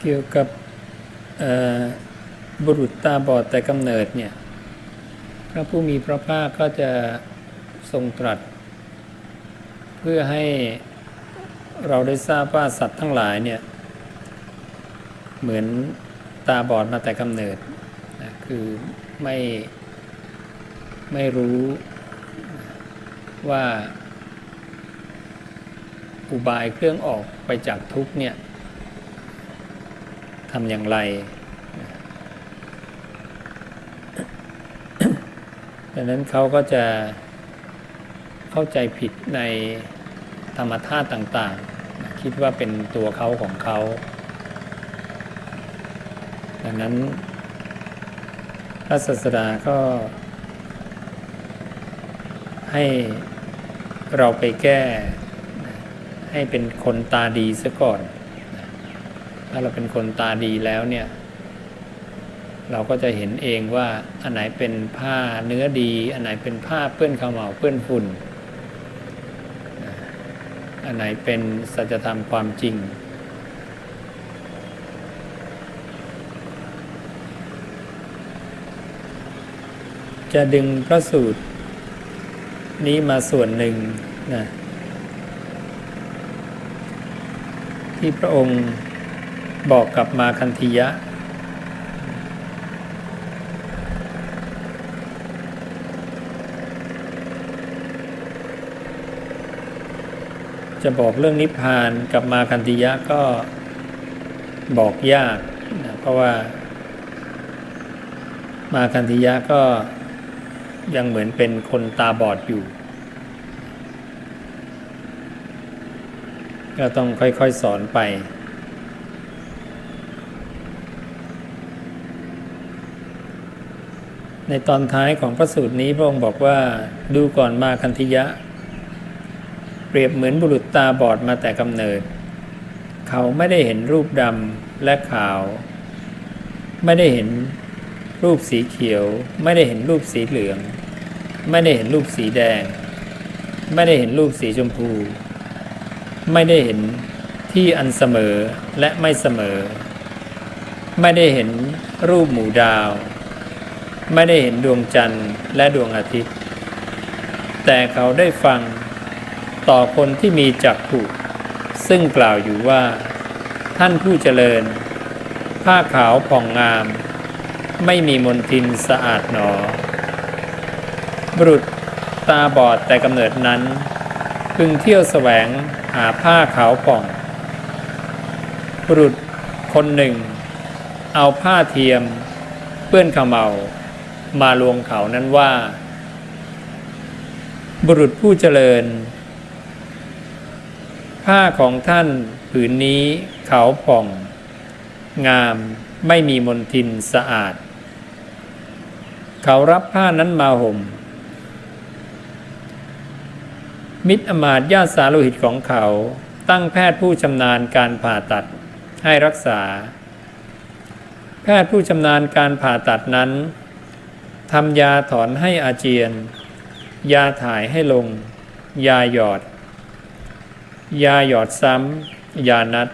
เกี่ยวกับบุรุษตาบอดแต่กำเนิดเนี่ย พระผู้มีพระภาคก็จะทรงตรัส เพื่อให้เราได้ทราบว่าสัตว์ทั้งหลายเนี่ย เหมือนตาบอดมาแต่กำเนิดนะคือไม่ไม่รู้ว่าอุบายเครื่องออกไปจากทุกเนี่ย ทำอย่างไรดังนั้นเขาก็จะเข้าใจผิดในธรรมธาตุต่าง ๆ คิดว่าเป็นตัวเขาของเขา ดังนั้นพระศาสดาก็ให้เราไปแก้ให้เป็นคนตาดีซะก่อน ถ้าเราเป็นคนตาดีแล้วเนี่ย เราก็จะเห็นเองว่าอันไหนเป็นผ้าเนื้อดี อันไหนเป็นผ้าเปื้อนขมเหลาเปื้อนฝุ่น อันไหนเป็นสัจธรรมความจริงจะดึงพระสูตร นี้มาส่วนหนึ่งนะที่พระองค์ บอกกับมาคันธียะ จะบอกเรื่องนิพพานกับมาคันธียะก็บอกยากนะเพราะว่า มาคันธียะก็ยังเหมือนเป็นคนตาบอดอยู่ ก็ต้องค่อยๆสอนไป ในตอนท้ายของพระสูตรนี้พระองค์บอกว่าดูก่อนมาคันธิยะ เปรียบเหมือนบุรุษตาบอดมาแต่กำเนิด เขาไม่ได้เห็นรูปดำและขาว ไม่ได้เห็นรูปสีเขียว ไม่ได้เห็นรูปสีเหลือง ไม่ได้เห็นรูปสีแดง ไม่ได้เห็นรูปสีชมพู ไม่ได้เห็นที่อันเสมอและไม่เสมอ ไม่ได้เห็นรูปหมู่ดาว ไม่ได้เห็นดวงจันทร์และดวงอาทิตย์ แต่เขาได้ฟังต่อคนที่มีจักขุซึ่งกล่าวอยู่ว่า ท่านผู้เจริญ ผ้าขาวผ่องงาม ไม่มีมนทินสะอาดหนอ บุรุษตาบอดแต่กำเนิดนั้น พึงเที่ยวแสวงหาผ้าขาวผ่อง บุรุษคนหนึ่ง เอาผ้าเทียม เปื้อนขมเมา มาลวงเขานั้นว่า บุรุษผู้เจริญ ผ้าของท่านผืนนี้ขาวผ่อง งามไม่มีมนทินสะอาด เขารับผ้านั้นมาห่ม มิตรอมาตย์ญาติสาโลหิตของเขาตั้งแพทย์ผู้ชำนาญการผ่าตัดให้รักษา แพทย์ผู้ชำนาญการผ่าตัดนั้น ทำยาถอนให้อาเจียน ยาถ่ายให้ลง ยาหยอด ยาหยอดซ้ำยานัด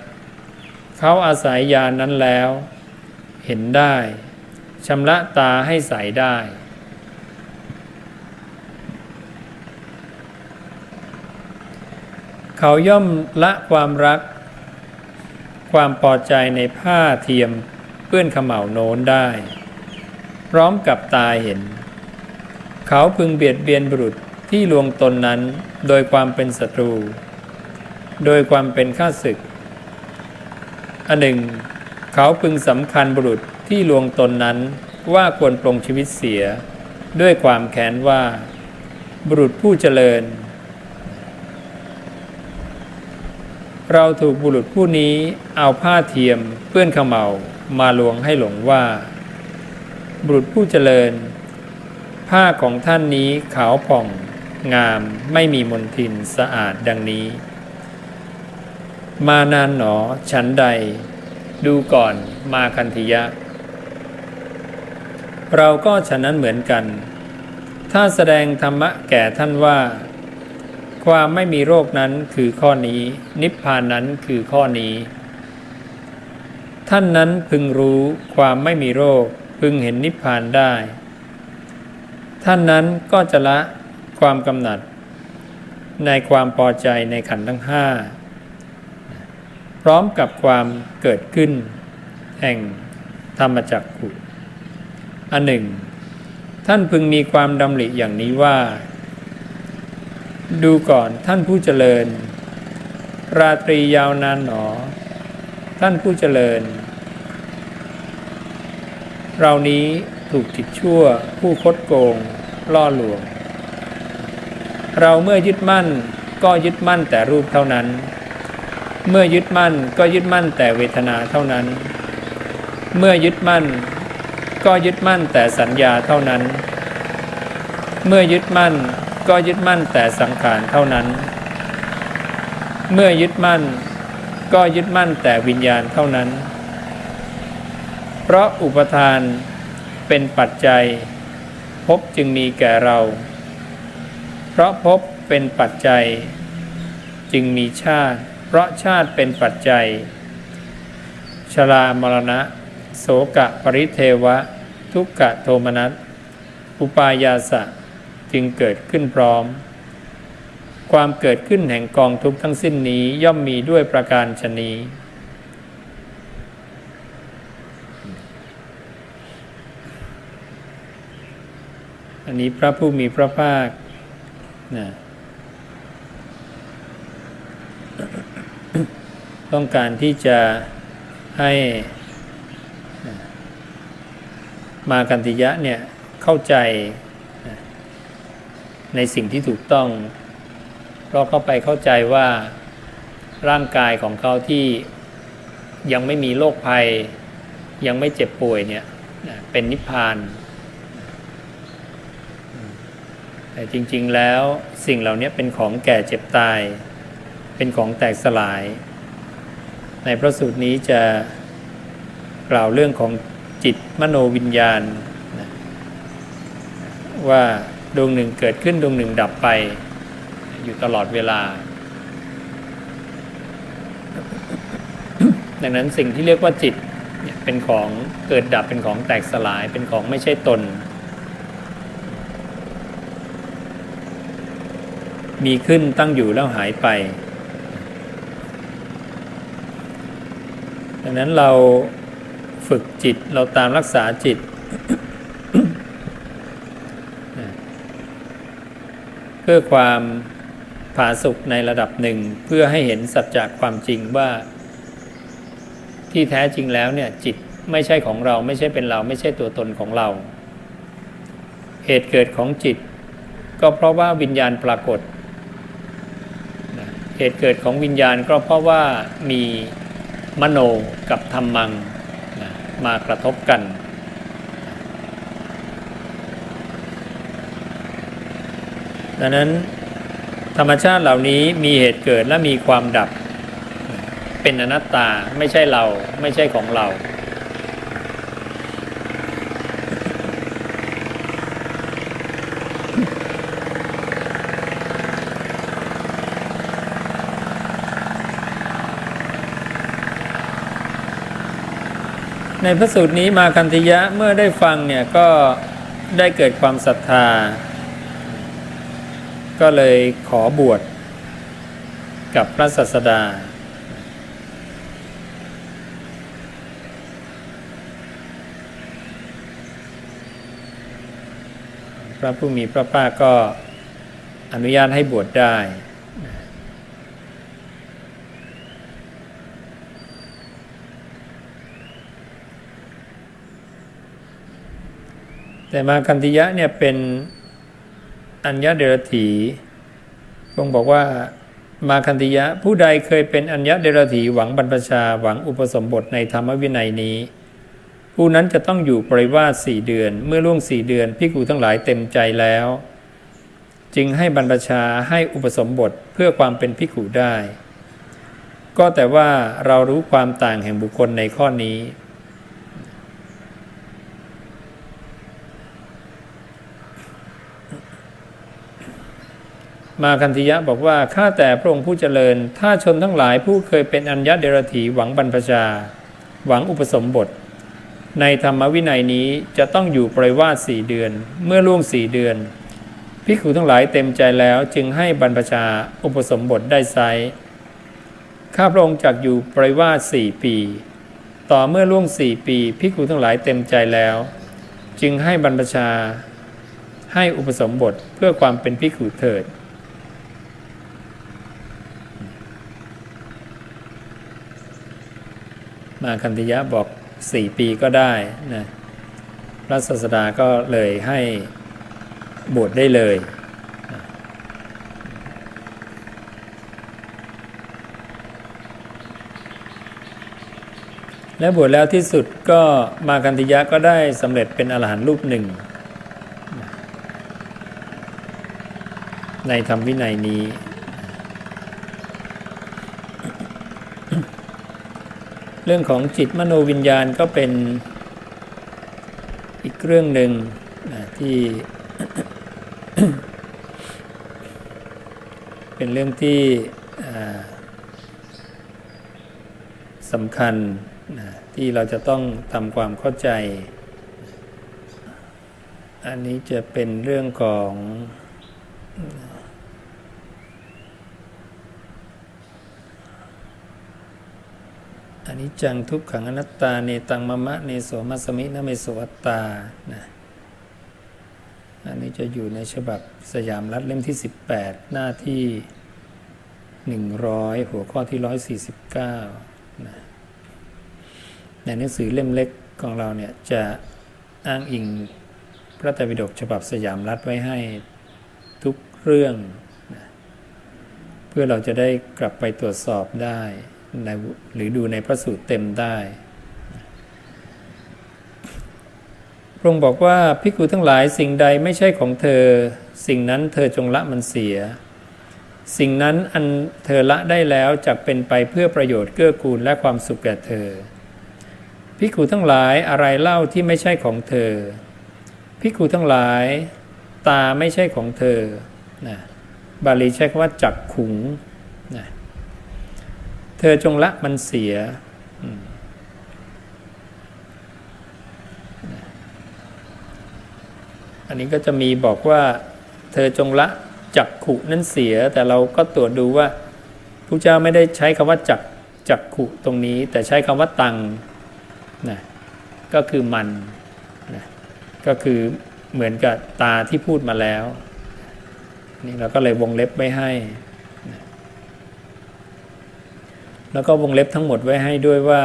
เขาอาศัยยานั้นแล้ว เห็นได้ชำระตาให้ใสได้ เขาย่อมละความรัก ความพอใจในผ้าเทียมเปื้อนขมเหลาโน้นได้ พร้อมกับตาเห็น เขาพึงเบียดเบียนบุรุษที่ลวงตนนั้นโดยความเป็นศัตรู โดยความเป็นข้าศึก อันหนึ่ง เขาพึงสำคัญบุรุษที่ลวงตนนั้นว่าควรปลงชีวิตเสีย ด้วยความแค้นว่า บุรุษผู้เจริญ เราถูกบุรุษผู้นี้เอาผ้าเทียมเปื้อนขมเหลามาลวงให้หลงว่า บุรุษผู้เจริญ ผ้าของท่านนี้ขาวผ่อง งามไม่มีมลทินสะอาดดังนี้ มานานหนอฉันใด ดูก่อนมาคันธิยะ เราก็ฉะนั้นเหมือนกัน ถ้าแสดงธรรมะแก่ท่านว่า ความไม่มีโรคนั้นคือข้อนี้ นิพพานนั้นคือข้อนี้ท่านนั้นพึงรู้ความไม่มีโรค พึงเห็นนิพพานได้ ท่านนั้นก็จะละความกำหนัด ในความพอใจในขันธ์ทั้งห้าพร้อมกับความเกิดขึ้น แห่งธรรมจักขุอันหนึ่ง ท่านพึงมีความดำริอย่างนี้ว่า ดูก่อนท่านผู้เจริญ ราตรียาวนานหนอ ท่านผู้เจริญ เรานี้ถูกจิตชั่ว ผู้คดโกง ล่อลวง เราเมื่อยึดมั่นก็ยึดมั่นแต่รูปเท่านั้น เมื่อยึดมั่นก็ยึดมั่นแต่เวทนาเท่านั้น เมื่อยึดมั่น ก็ยึดมั่นแต่สัญญาเท่านั้น เมื่อยึดมั่นก็ยึดมั่นแต่สังขารเท่านั้น เมื่อยึดมั่น ก็ยึดมั่นแต่วิญญาณเท่านั้น เพราะอุปทานเป็นปัจจัยภพจึงมีแก่เรา เพราะภพเป็นปัจจัย จึงมีชาติ เพราะชาติเป็นปัจจัย ชรามรณะ โสกะปริเทวะ ทุกขะโทมนัส อุปายาสะจึงเกิดขึ้นพร้อม ความเกิดขึ้นแห่งกองทุกข์ทั้งสิ้นนี้ย่อมมีด้วยประการชนี อันนี้พระผู้มีพระภาคนะต้องการที่จะให้นะมากันติยะเนี่ยเข้าใจนะในสิ่งที่ถูกต้อง เพราะเข้าไปเข้าใจว่าร่างกายของเขาที่ยังไม่มีโรคภัย ยังไม่เจ็บป่วยเนี่ยนะเป็นนิพพาน แต่จริงๆแล้วสิ่งเหล่านี้เป็นของแก่เจ็บตาย เป็นของแตกสลาย ในพระสูตรนี้จะกล่าวเรื่องของจิตมโนวิญญาณ ว่าดวงหนึ่งเกิดขึ้นดวงหนึ่งดับไป อยู่ตลอดเวลา ดังนั้นสิ่งที่เรียกว่าจิตเป็นของเกิดดับเป็นของแตกสลายเป็นของไม่ใช่ตน มีขึ้นตั้งอยู่แล้วหายไป ดังนั้นเราฝึกจิตเราตามรักษาจิต เพื่อความผาสุกในระดับหนึ่งเพื่อให้เห็นสัจจะความจริงว่า ที่แท้จริงแล้วเนี่ยจิตไม่ใช่ของเราไม่ใช่เป็นเราไม่ใช่ตัวตนของเรา เหตุเกิดของจิต ก็เพราะว่าวิญญาณปรากฏ ตุเกิดของวิญญาณก็เพราะว่ามีมโนกับธรรมังนะมากระทบกัน ดังนั้นธรรมชาติเหล่านี้มีเหตุเกิดและมีความดับ เป็นอนัตตาไม่ใช่เราไม่ใช่ของเรา ในพระสูตรนี้มาคันธยะเมื่อได้ฟังเนี่ยก็ได้เกิดความศรัทธา ก็เลยขอบวชกับพระศาสดา พระผู้มีพระภาคก็อนุญาตให้บวชได้ แต่มาคันธิยะเนี่ยเป็นอัญญเดรถีพระองค์บอกว่ามาคันธิยะผู้ใดเคยเป็นอัญญเดรถีหวังบรรพชาหวังอุปสมบทในธรรมวินัยนี้ ผู้นั้นจะต้องอยู่ปริวาสสี่เดือน เมื่อล่วงสี่เดือนพิกูทั้งหลายเต็มใจแล้ว จึงให้บรรพชาให้อุปสมบทเพื่อความเป็นพิกูได้ ก็แต่ว่าเรารู้ความต่างแห่งบุคคลในข้อนี้ มาคันธิยะบอกว่าข้าแต่พระองค์ผู้เจริญ ถ้าชนทั้งหลายผู้เคยเป็นอัญญเดรถีหวังบรรพชา หวังอุปสมบท ในธรรมวินัยนี้จะต้องอยู่ปริวาสสี่เดือน เมื่อล่วงสี่เดือนภิกษุทั้งหลายเต็มใจแล้วจึงให้บรรพชาอุปสมบทได้ไซข้าพระองค์จักอยู่ปริวาสสี่ปี ต่อเมื่อล่วงสี่ปีภิกษุทั้งหลายเต็มใจแล้ว จึงให้บรรพชาให้อุปสมบทเพื่อความเป็นภิกษุเถิด มาคันธิยะบอกสี่ปีก็ได้นะพระศาสดาก็เลยให้บวชได้เลยและบวชแล้วที่สุดก็มาคันธิยะก็ได้สำเร็จเป็นอรหันต์รูปหนึ่ง ในธรรมวินัยนี้ เรื่องของจิตมโนวิญญาณก็เป็นอีกเรื่องหนึ่งนะที่ เป็นเรื่องที่สำคัญนะที่เราจะต้องทำความเข้าใจ อันนี้จะเป็นเรื่องของ อันนี้จังทุกขังอนัตตาเนตังมะมะเนโสมัสสมินะเมโสอัตตานะอันนี้จะอยู่ในฉบับสยามรัฐเล่มที่ 18 หน้าที่ 100 หัวข้อที่ 149นะในหนังสือเล่มเล็กของเราเนี่ยจะอ้างอิงพระไตรปิฎกฉบับสยามรัฐไว้ให้ทุกเรื่องนะเพื่อเราจะได้กลับไปตรวจสอบได้ หรือดูในพระสูตรเต็มได้พระองค์บอกว่าภิกขุทั้งหลายสิ่งใดไม่ใช่ของเธอ สิ่งนั้นเธอจงละมันเสีย สิ่งนั้นอันเธอละได้แล้วจะเป็นไปเพื่อประโยชน์เกื้อกูลและความสุขแก่เธอภิกขุทั้งหลายอะไรเล่าที่ไม่ใช่ของเธอภิกขุทั้งหลาย ตาไม่ใช่ของเธอนะบาลีใช้คำว่าจักขุง เธอจงละมันเสีย อันนี้ก็จะมีบอกว่า เธอจงละจักขุนั้นเสีย แต่เราก็ตรวจดูว่าพระเจ้าไม่ได้ใช้คำว่าจักจักขุตรงนี้ แต่ใช้คำว่าตังนะก็คือมันนะก็คือเหมือนกับตาที่พูดมาแล้ว นี่เราก็เลยวงเล็บไว้ให้ แล้วก็วงเล็บทั้งหมดไว้ให้ด้วยว่า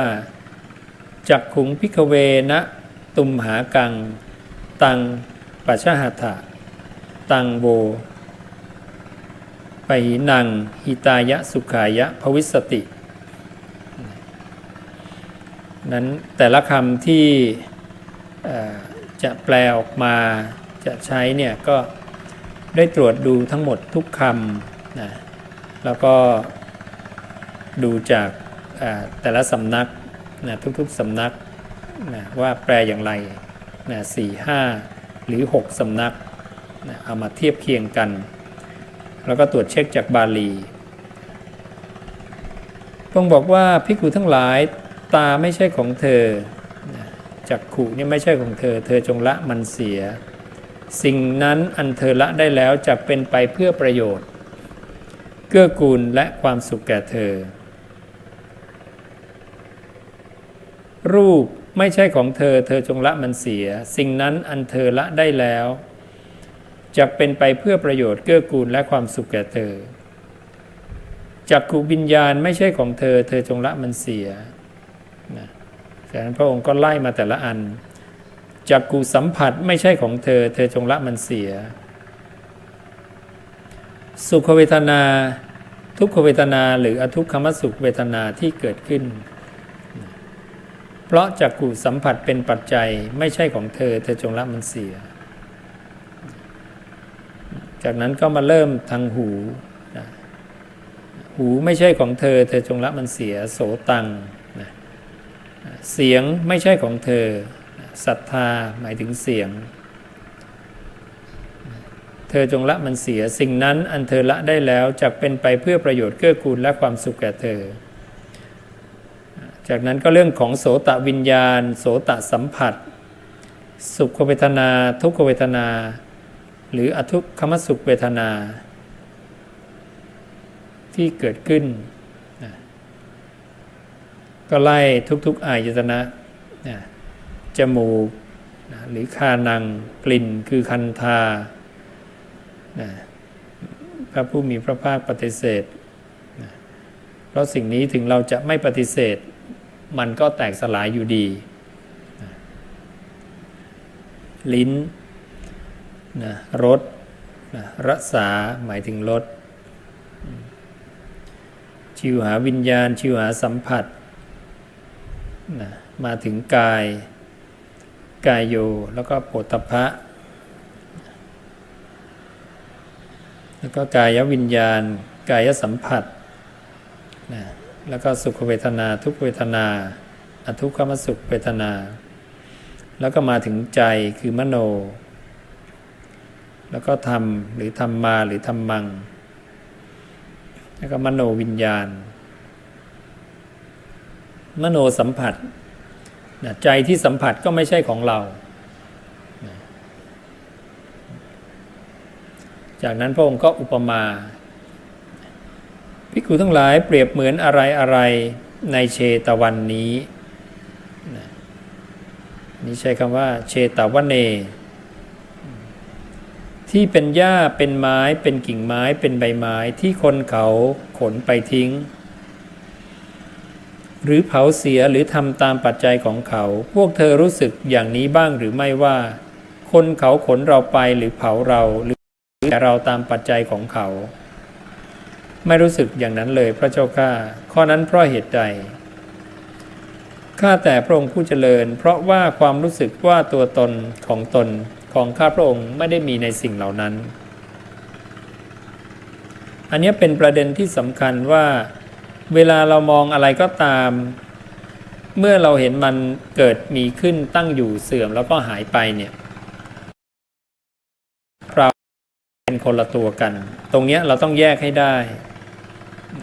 จักขุงพิกเวนะตุมหากัง ตังปัชหัตถะตังโวปหินังหิตายะสุขายะภวิสติ นั้นแต่ละคำที่จะแปลออกมาจะใช้เนี่ยก็ได้ตรวจดูทั้งหมดทุกคำนะแล้วก็ ดูจากแต่ละสำนักนะทุกๆสำนักนะว่าแปลอย่างไรนะสี่ห้าหรือ 6สำนักนะเอามาเทียบเคียงกัน แล้วก็ตรวจเช็คจากบาลีพระองค์บอกว่าพิกขุทั้งหลายตาไม่ใช่ของเธอนะจักขุนี่ไม่ใช่ของเธอ เธอจงละมันเสีย สิ่งนั้นอันเธอละได้แล้วจะเป็นไปเพื่อประโยชน์ เกื้อกูลและความสุขแก่เธอ รูปไม่ใช่ของเธอ เธอจงละมันเสีย สิ่งนั้นอันเธอละได้แล้ว จะเป็นไปเพื่อประโยชน์เกื้อกูลและความสุขแก่เธอจักขุวิญญาณไม่ใช่ของเธอ เธอจงละมันเสียนะจากนั้นพระองค์ก็ไล่มาแต่ละอันจักขุสัมผัสไม่ใช่ของเธอ เธอจงละมันเสีย สุขเวทนา ทุกขเวทนาหรืออทุกขมสุขเวทนาที่เกิดขึ้น เพราะจักขุสัมผัสเป็นปัจจัยไม่ใช่ของเธอ เธอจงละมันเสีย จากนั้นก็มาเริ่มทางหู หูไม่ใช่ของเธอ เธอจงละมันเสีย โสตัง เสียงไม่ใช่ของเธอ ศรัทธาหมายถึงเสียง เธอจงละมันเสีย สิ่งนั้นอันเธอละได้แล้วจะเป็นไปเพื่อประโยชน์เกื้อกูลและความสุขแก่เธอ จากนั้นก็เรื่องของโสตวิญญาณ โสตสัมผัส สุขเวทนา ทุกขเวทนา หรืออทุกขมสุขเวทนา ที่เกิดขึ้น ก็ไล่ทุกๆอายตนะนะจมูกหรือคานังกลิ่นคือคันธาพระผู้มีพระภาคปฏิเสธ เพราะสิ่งนี้ถึงเราจะไม่ปฏิเสธ มันก็แตกสลายอยู่ดี ลิ้นนะรสนะรสาหมายถึงรสชิวหาวิญญาณ ชิวหาสัมผัสนะมาถึงกาย กายโย แล้วก็โปตพะ แล้วก็กายวิญญาณ กายสัมผัสนะ แล้วก็สุขเวทนา ทุกเวทนา อทุกขมสุขเวทนา แล้วก็มาถึงใจคือมโน แล้วก็ธรรมหรือธรรมาหรือธรรมัง แล้วก็มโนวิญญาณ มโนสัมผัสใจที่สัมผัสก็ไม่ใช่ของเรา จากนั้นพระองค์ก็อุปมา ภิกขุทั้งหลายเปรียบเหมือนอะไรอะไรในเชตวันนี้นะนี่ใช้คำว่า เชตวันเน ที่เป็นหญ้าเป็นไม้เป็นกิ่งไม้เป็นใบไม้ที่คนเขาขนไปทิ้ง หรือเผาเสียหรือทำตามปัจจัยของเขา พวกเธอรู้สึกอย่างนี้บ้างหรือไม่ว่า คนเขาขนเราไปหรือเผาเราหรือแต่เราตามปัจจัยของเขา ไม่รู้สึกอย่างนั้นเลยพระเจ้าข้าข้อนั้นเพราะเหตุใดข้าแต่พระองค์ผู้เจริญ เพราะว่าความรู้สึกว่าตัวตนของตนของข้าพระองค์ไม่ได้มีในสิ่งเหล่านั้น อันนี้เป็นประเด็นที่สำคัญว่า เวลาเรามองอะไรก็ตาม เมื่อเราเห็นมันเกิดมีขึ้นตั้งอยู่เสื่อมแล้วก็หายไปเนี่ยเราเป็นคนละตัวกัน ตรงนี้เราต้องแยกให้ได้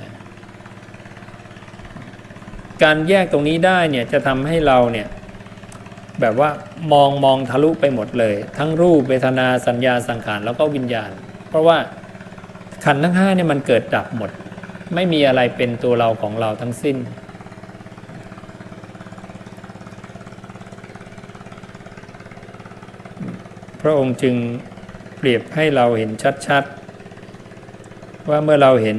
นะ การแยกตรงนี้ได้เนี่ยจะทำให้เราเนี่ยแบบว่ามองมองทะลุไปหมดเลย ทั้งรูปเวทนาสัญญาสังขารแล้วก็วิญญาณ เพราะว่าขันทั้งห้าเนี่ยมันเกิดดับหมด ไม่มีอะไรเป็นตัวเราของเราทั้งสิ้น พระองค์จึงเปรียบให้เราเห็นชัดๆ ว่าเมื่อเราเห็น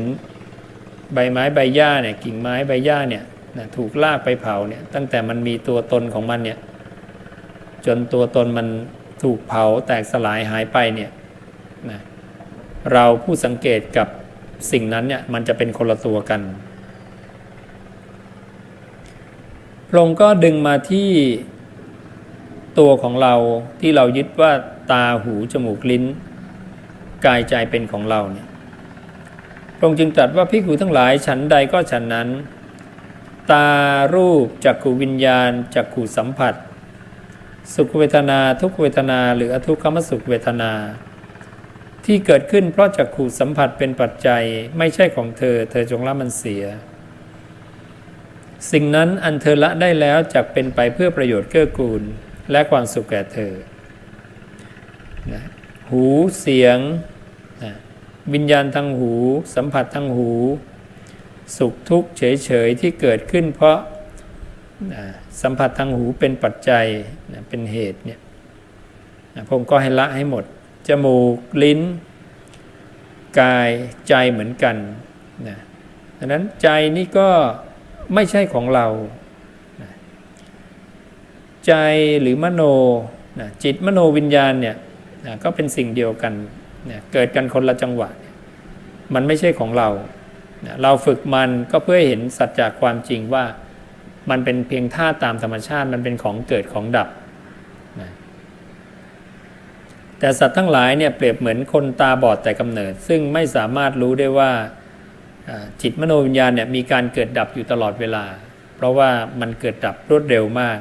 ใบไม้ใบหญ้าเนี่ยกิ่งไม้ใบหญ้าเนี่ย นะถูกลากไปเผาเนี่ยตั้งแต่มันมีตัวตนของมันเนี่ยจนตัวตนมันถูกเผาแตกสลายหายไปเนี่ยนะเราผู้สังเกตกับสิ่งนั้นเนี่ยมันจะเป็นคนละตัวกันพระองค์ก็ดึงมาที่ตัวของเราที่เรายึดว่าตาหูจมูกลิ้น กายใจเป็นของเราเนี่ยพระองค์จึงตรัสว่าพิกูทั้งหลายฉันใดก็ฉันนั้น ตารูปจักขูวิญญาณจักขูสัมผัส สุขเวทนาทุกเวทนา หรืออทุกขมสุขเวทนา ที่เกิดขึ้นเพราะจักขูสัมผัสเป็นปัจจัยไม่ใช่ของเธอ เธอจงละมันเสีย สิ่งนั้นอันเธอละได้แล้วจักเป็นไปเพื่อประโยชน์เกื้อกูล และความสุขแก่เธอนะหูเสียงนะวิญญาณทางหู สัมผัสทางหู สุขทุกข์เฉยๆที่เกิดขึ้นเพราะสัมผัสทางหูเป็นปัจจัยเป็นเหตุเนี่ยนะผมก็ให้ละให้หมด จมูกลิ้น กายใจเหมือนกันนะดังนั้นใจนี่ก็ไม่ใช่ของเรานะใจหรือมโนนะจิตมโนวิญญาณเนี่ยนะก็เป็นสิ่งเดียวกันนะเกิดกันคนละจังหวะ มันไม่ใช่ของเรา เราฝึกมันก็เพื่อเห็นสัจจากความจริงว่ามันเป็นเพียงท่าตามธรรมชาติมันเป็นของเกิดของดับนะแต่สัตว์ทั้งหลายเนี่ยเปรียบเหมือนคนตาบอดแต่กำเนิด ซึ่งไม่สามารถรู้ได้ว่าจิตมโนวิญญาณเนี่ยมีการเกิดดับอยู่ตลอดเวลา เพราะว่ามันเกิดดับรวดเร็วมาก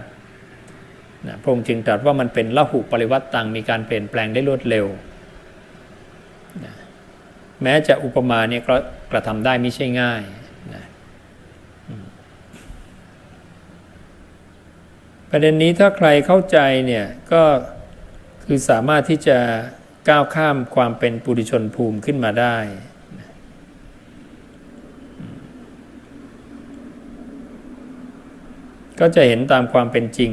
นะพระองค์จึงตรัสว่ามันเป็นละหุปริวัติตังมีการเปลี่ยนแปลงได้รวดเร็ว แม้จะอุปมาเนี่ยก็กระทำได้ไม่ใช่ง่ายนะประเด็นนี้ถ้าใครเข้าใจเนี่ยก็คือสามารถที่จะก้าวข้ามความเป็นปุถุชนภูมิขึ้นมาได้ก็จะเห็นตามความเป็นจริง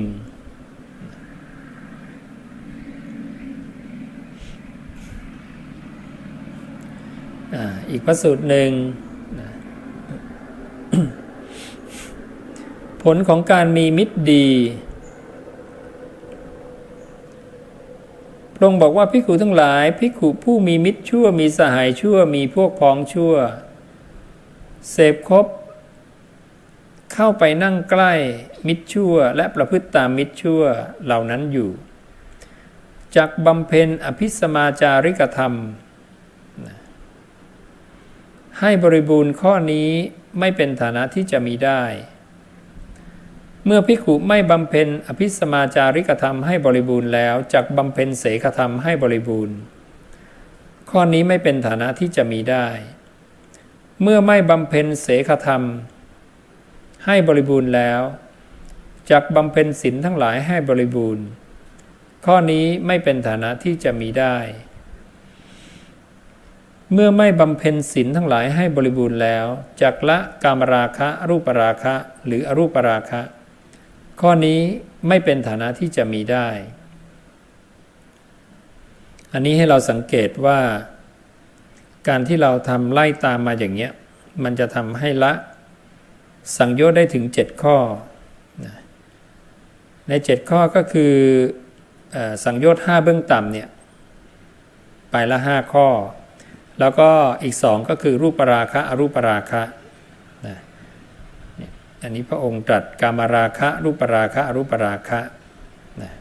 อีกพระสูตรหนึ่งผลของการมีมิตรดี พระองค์บอกว่าพิกขุทั้งหลายพิกขุผู้มีมิตรชั่ว มีสหายชั่ว มีพวกพ้องชั่ว เสพคบ เข้าไปนั่งใกล้มิตรชั่ว และประพฤติตามมิตรชั่วเหล่านั้นอยู่ จากบำเพ็ญอภิสมาจาริกธรรม ให้บริบูรณ์ข้อนี้ไม่เป็นฐานะที่จะมีได้ เมื่อพิขุไม่บำเพ็ญอภิสมาจาริกธรรมให้บริบูรณ์แล้วจักบำเพ็ญเสกธรรมให้บริบูรณ์ ข้อนี้ไม่เป็นฐานะที่จะมีได้ เมื่อไม่บำเพ็ญเสกธรรม ให้บริบูรณ์แล้วจักบำเพ็ญศีลทั้งหลายให้บริบูรณ์ ข้อนี้ไม่เป็นฐานะที่จะมีได้ เมื่อไม่บำเพ็ญศีลทั้งหลายให้บริบูรณ์แล้วจักละกามราคะรูปราคะหรืออรูปราคะ ข้อนี้ไม่เป็นฐานะที่จะมีได้ อันนี้ให้เราสังเกตว่า การที่เราทำไล่ตามมาอย่างเนี้ย มันจะทำให้ละ สังโยชน์ได้ถึง 7 ข้อนะใน 7 ข้อก็คือเออสังโยชน์5เบื้องต่ำเนี่ย ไปละ 5 ข้อ แล้วก็อีกสองก็คือรูปราคะอรูปราคะนะอันนี้พระองค์ตรัสกามราคะ รูปราคะอรูปราคะนะ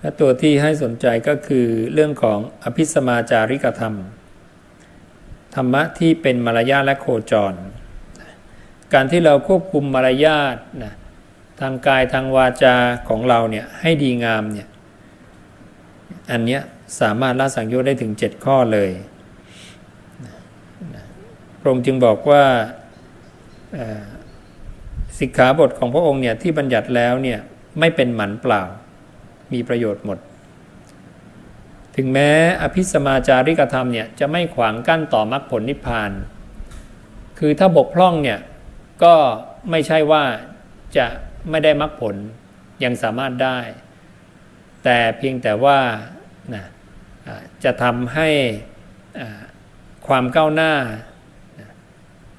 และตัวที่ให้สนใจก็คือเรื่องของอภิสมาจาริกธรรม ธรรมะที่เป็นมารยาทและโคจร การที่เราควบคุมมารยาทนะ ทางกายทางวาจาของเราเนี่ยให้ดีงามเนี่ยอันเนี้ยสามารถละสังโยชน์ได้ถึง 7 ข้อเลยพระองค์จึงบอกว่าสิกขาบทของพระองค์เนี่ยที่บัญญัติแล้วเนี่ยไม่เป็นหมันเปล่า มีประโยชน์หมด ถึงแม้อภิสมาจาริกธรรมเนี่ยจะไม่ขวางกั้นต่อมรรคผลนิพพาน คือถ้าบกพร่องเนี่ยก็ไม่ใช่ว่าจะ ไม่ได้มรรคผลยังสามารถได้ แต่เพียงแต่ว่านะจะทำให้ความก้าวหน้า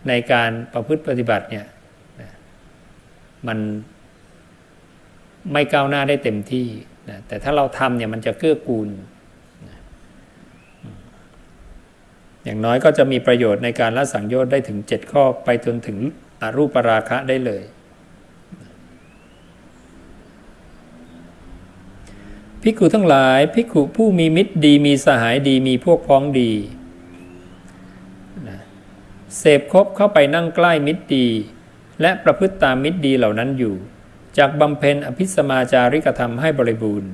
ในการประพฤติปฏิบัติเนี่ยมันไม่ก้าวหน้าได้เต็มที่นะแต่ถ้าเราทำเนี่ยมันจะเกื้อกูลนะอย่างน้อยก็จะมีประโยชน์ในการละสังโยชน์ได้ถึง 7 ข้อไปจนถึงอรูปราคะได้เลย ภิกขุทั้งหลายภิกขุผู้มีมิตรดีมีสหายดีมีพวกพ้องดีเสพคบเข้าไปนั่งใกล้มิตรดี และประพฤติตามมิตรดีเหล่านั้นอยู่ จากบำเพ็ญอภิสมาจาริกธรรมให้บริบูรณ์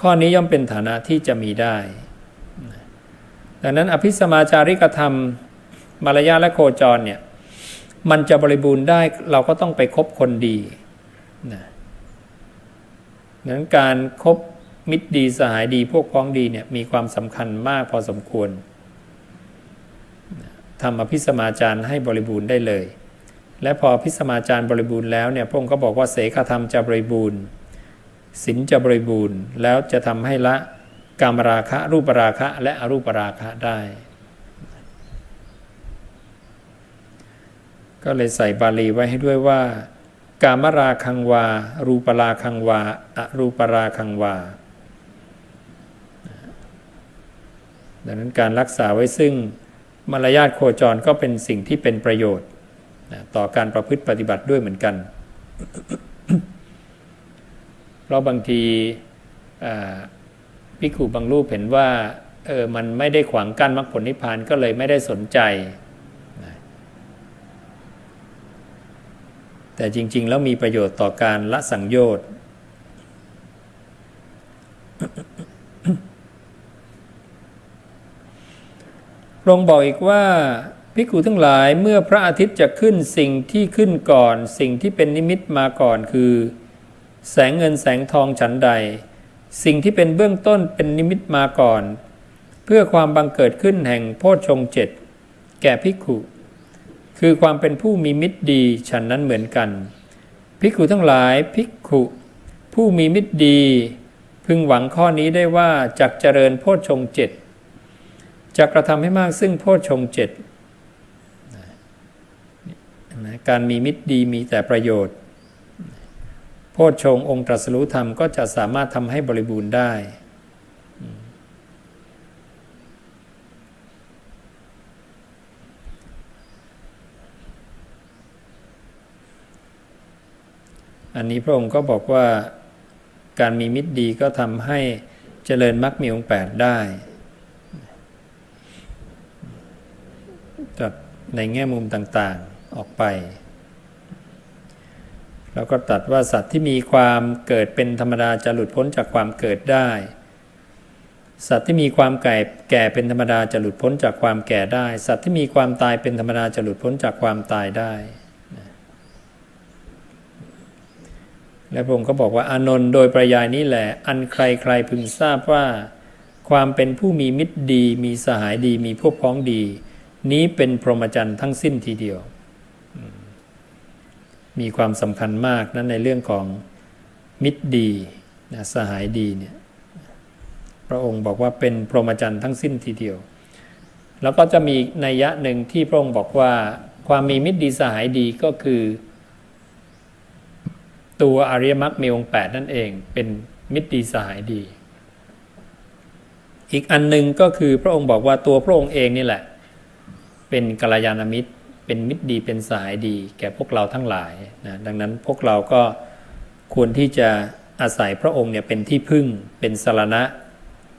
ข้อนี้ย่อมเป็นฐานะที่จะมีได้ ดังนั้นอภิสมาจาริกธรรม มารยาและโคจรเนี่ยมันจะบริบูรณ์ได้เราก็ต้องไปคบคนดีนะ นั้นการครบมิตรดีสหายดีพวกพ้องดีเนี่ยมีความสำคัญมากพอสมควรทำอภิสมาจารให้บริบูรณ์ได้เลย และพออภิสมาจารบริบูรณ์แล้วเนี่ยพระองค์ก็บอกว่าเสกธรรมจะบริบูรณ์ศีลจะบริบูรณ์ แล้วจะทำให้ละกามราคะรูปราคะและอรูปราคะได้ ก็เลยใส่บาลีไว้ให้ด้วยว่า กามราคังวา รูปราคังวาอรูปราคังวา ดังนั้นการรักษาไว้ซึ่งมารยาทโคจรก็เป็นสิ่งที่เป็นประโยชน์ต่อการประพฤติปฏิบัติด้วยเหมือนกัน เพราะบางทีพิกขุบางรูปเห็นว่าเออมันไม่ได้ขวางกั้นมรรคผลนิพพานก็เลยไม่ได้สนใจ แต่จริง ๆ แล้วมีประโยชน์ต่อการละสังโยชน์คพรองบอกอีกว่าภิกขุทั้งหลายเมื่อพระอาทิตย์จะขึ้นสิ่งที่ขึ้นก่อน สิ่งที่เป็นนิมิตมาก่อนคือ แสงเงินแสงทองฉันใด สิ่งที่เป็นเบื้องต้นเป็นนิมิตมาก่อน เพื่อความบังเกิดขึ้นแห่งโพชฌงเจ็ดแก่ภิกขุ คือความเป็นผู้มีมิตรดีฉันนั้นเหมือนกัน ภิกขุทั้งหลายภิกขุ ผู้มีมิตรดี พึงหวังข้อนี้ได้ว่าจักเจริญโพชฌงเจ็ดจะกระทำให้มากซึ่งโพชฌงเจ็ดการมีมิตรดีมีแต่ประโยชน์ โพชฌงองค์ตรัสรู้ธรรมก็จะสามารถทำให้บริบูรณ์ได้ อันนี้พระองค์ก็บอกว่าการมีมิตรดีก็ทำให้เจริญมรรคมีองค์แปดได้จัดในแง่มุมต่างๆออกไป แล้วก็ตัดว่าสัตว์ที่มีความเกิดเป็นธรรมดาจะหลุดพ้นจากความเกิดได้ สัตว์ที่มีความแก่แก่เป็นธรรมดาจะหลุดพ้นจากความแก่ได้ สัตว์ที่มีความตายเป็นธรรมดาจะหลุดพ้นจากความตายได้ และพระองค์ก็บอกว่าอานนท์โดยประยายนี้แหละ อันใครใครพึงทราบว่า ความเป็นผู้มีมิตรดี มีสหายดี มีพวกพ้องดี นี้เป็นพรหมจรรย์ทั้งสิ้นทีเดียว มีความสำคัญมากนั้นในเรื่องของมิตรดีนะสหายดีเนี่ยพระองค์บอกว่าเป็นพรหมจรรย์ทั้งสิ้นทีเดียว แล้วก็จะมีนัยยะหนึ่งที่พระองค์บอกว่า ความมีมิตรดีสหายดีก็คือ ตัวอริยมรรคมีองค์แปดนั่นเองเป็นมิตรดีสหายดี อีกอันหนึ่งก็คือพระองค์บอกว่าตัวพระองค์เองนี่แหละ เป็นกัลยาณมิตร เป็นมิตรดีเป็นสหายดี แก่พวกเราทั้งหลายนะดังนั้นพวกเราก็ควรที่จะอาศัยพระองค์เนี่ยเป็นที่พึ่งเป็นสารณะ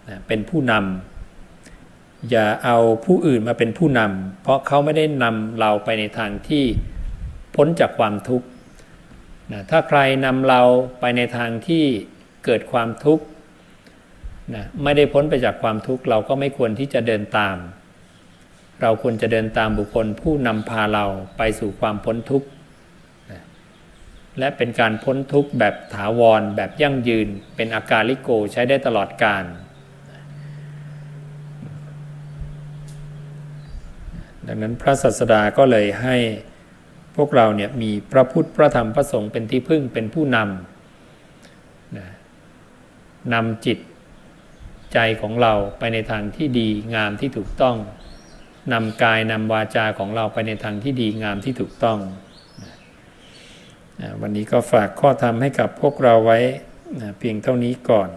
นะเป็นผู้นำอย่าเอาผู้อื่นมาเป็นผู้นำเพราะเขาไม่ได้นำเราไปในทางที่พ้นจากความทุกข์ นะถ้าใครนำเราไปในทางที่เกิดความทุกข์นะไม่ได้พ้นไปจากความทุกข์เราก็ไม่ควรที่จะเดินตาม เราควรจะเดินตามบุคคลผู้นำพาเราไปสู่ความพ้นทุกข์นะและเป็นการพ้นทุกข์แบบถาวร แบบยั่งยืน เป็นอาการลิโกใช้ได้ตลอดกาลดังนั้นพระศาสดาก็เลยให้ พวกเราเนี่ยมีพระพุทธพระธรรมพระสงฆ์เป็นที่พึ่งเป็นผู้นำนะนำจิตใจของเราไปในทางที่ดีงามที่ถูกต้องนำกายนำวาจาของเราไปในทางที่ดีงามที่ถูกต้องนะวันนี้ก็ฝากข้อธรรมให้กับพวกเราไว้นะเพียงเท่านี้ก่อน